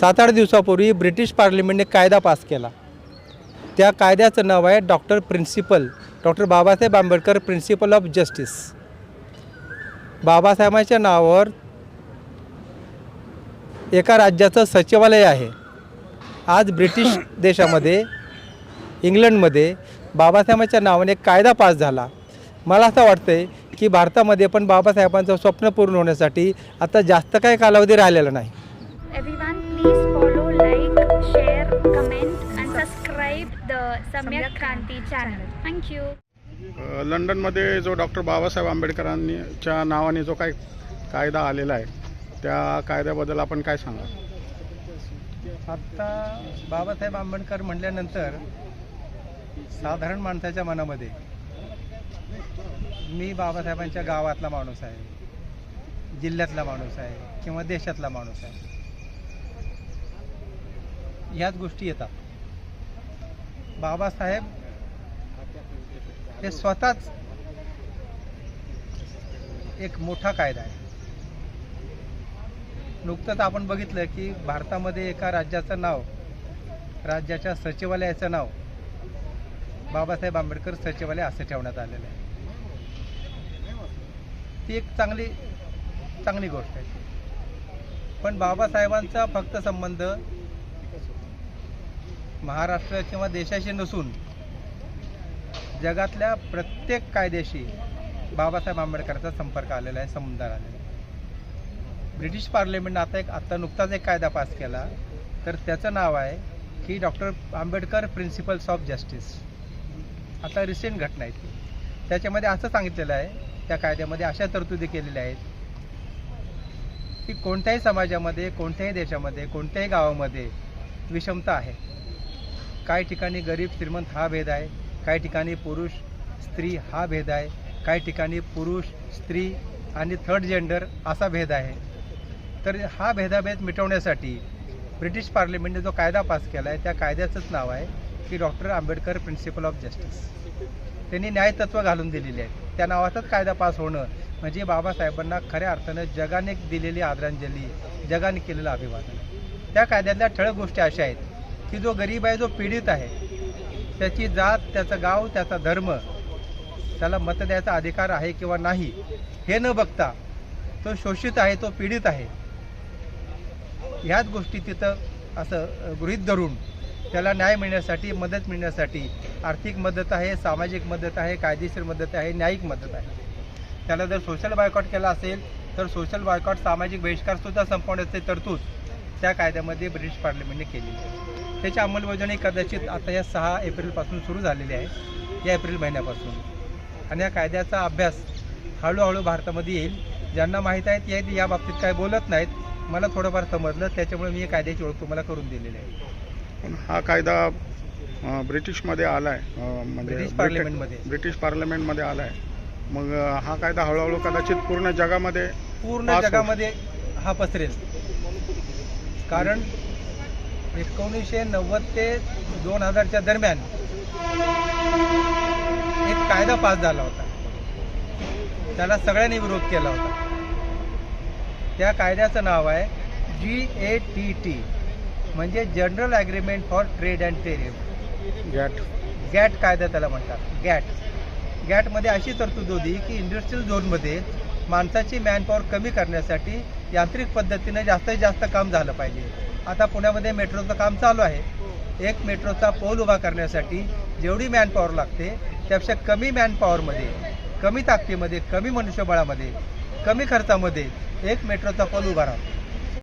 सात आठ दिवसापूर्वी ब्रिटिश पार्लिमेंटने कायदा पास केला. त्या कायद्याचं नाव आहे doctor principle doctor Babasaheb Ambedkar principle of justice. बाबासाहेबांच्या नावावर एका राज्याचं सचिवालय आहे. आज ब्रिटिश देशामध्ये इंग्लंडमध्ये बाबासाहेबांच्या नावाने एक कायदा पास झाला. मला असं वाटतंय की भारतामध्ये पण बाबासाहेबांचं स्वप्न पूर्ण होण्यासाठी आता जास्त काही कालावधी राहिलेला नाही. Channel. Thank you. अ, लंडनमध्ये जो डॉक्टर बाबासाहेब आंबेडकरांनी च्या नावाने जो काही कायदा आलेला आहे त्या कायद्याबद्दल आपण काय सांगा आत्ता बाबासाहेब आंबेडकर म्हटल्यानंतर साधारण माणसाच्या मनामध्ये मी बाबासाहेबांच्या गावातला माणूस आहे जिल्ह्यातला माणूस आहे किंवा देशातला माणूस आहे ह्याच गोष्टी येतात बाबासाहेब हे स्वतःच एक मोठा कायदा आहे. नुकतंच आपण बघितलं की भारतामध्ये एका राज्याचं नाव राज्याच्या सचिवालयाचं नाव बाबासाहेब आंबेडकर सचिवालय असं ठेवण्यात आलेलं आहे. ती एक चांगली चांगली गोष्ट आहे. पण बाबासाहेबांचा फक्त संबंध महाराष्ट्र किंवा देशाशी नसून जगातल्या प्रत्येक कायद्याशी बाबासाहेब आंबेडकरचा संपर्क आलेला आहे संबंध आलेला आहे. ब्रिटिश पार्लमेंट आता एक आत्ता नुकताच एक कायदा पास केला. तर त्याचं नाव आहे की doctor Ambedkar principles of justice. आता रिसेंट घटना आहे ती. त्याच्यामध्ये असं सांगितलेलं आहे त्या कायद्यामध्ये अशा तरतुदी केलेल्या आहेत की कोणत्याही समाजामध्ये कोणत्याही देशामध्ये कोणत्याही गावामध्ये विषमता आहे. काही ठिकाणी गरीब श्रीमंत हा भेद आहे. काही ठिकाणी पुरुष स्त्री हा भेद आहे. काही ठिकाणी पुरुष स्त्री आणि थर्ड जेंडर असा भेद आहे. तर हा भेदाभेद मिटवण्यासाठी ब्रिटिश पार्लमेंटने जो कायदा पास केला आहे त्या कायद्याचंच नाव आहे की doctor Ambedkar principle of justice त्यांनी न्यायतत्व घालून दिलेली आहेत त्या नावाचाच कायदा पास होणं म्हणजे बाबासाहेबांना खऱ्या अर्थानं जगाने दिलेली आदरांजली जगाने केलेलं अभिवादन. त्या कायद्यातल्या ठळक गोष्टी अशा आहेत. की जो गरीब आहे जो पीडित आहे त्याची जात त्याचं गाव त्याचा धर्म त्याला मत द्यायचा अधिकार आहे किंवा नाही हे न बघता तो शोषित आहे तो पीडित आहे ह्याच गोष्टी तिथं असं गृहीत धरून त्याला न्याय मिळण्यासाठी मदत मिळण्यासाठी आर्थिक मदत आहे सामाजिक मदत आहे कायदेशीर मदत आहे न्यायिक मदत आहे. त्याला जर सोशल बायकॉट केला असेल तर सोशल बायकॉट सामाजिक बहिष्कारसुद्धा संपवण्याची तरतूद त्या कायद्यामध्ये ब्रिटिश पार्लमेंटने केलेली आहे. त्याची अंमलबजावणी कदाचित आता या सहा एप्रिलपासून सुरू झालेली आहे या एप्रिल महिन्यापासून. आणि या कायद्याचा अभ्यास हळूहळू भारतामध्ये येईल. ज्यांना माहीत आहेत या या बाबतीत काय बोलत नाहीत. मला थोडंफार समजलं त्याच्यामुळे मी या कायद्याची ओळख तुम्हाला करून दिलेली आहे. पण हा कायदा ब्रिटिशमध्ये आला आहे म्हणजे ब्रिटिश पार्लमेंटमध्ये. ब्रिटिश पार्लमेंटमध्ये आला आहे मग हा कायदा हळूहळू कदाचित पूर्ण जगामध्ये पूर्ण. जगामध्ये हा पसरेल. कारण एकोणीसशे नव्वद ते दोन हजारच्या दरम्यान एक कायदा पास झाला होता. त्याला सगळ्यांनी विरोध केला होता. त्या कायद्याचं नाव आहे जी ए टी टी म्हणजे general agreement for trade and tariff GATT. GATT कायदा त्याला म्हणतात. गॅट. गॅटमध्ये अशी तरतूद होती की इंडस्ट्रियल झोनमध्ये माणसाची मॅनपॉवर कमी करण्यासाठी यांत्रिक पद्धतीनं जास्तीत जास्त काम झालं पाहिजे. आता पुण्यामध्ये मेट्रोचं काम चालू आहे. एक मेट्रोचा पोल उभा करण्यासाठी जेवढी मॅनपॉवर लागते त्यापेक्षा कमी मॅनपॉवरमध्ये कमी ताकदीमध्ये कमी मनुष्यबळामध्ये कमी खर्चामध्ये एक मेट्रोचा पोल उभा राहतो.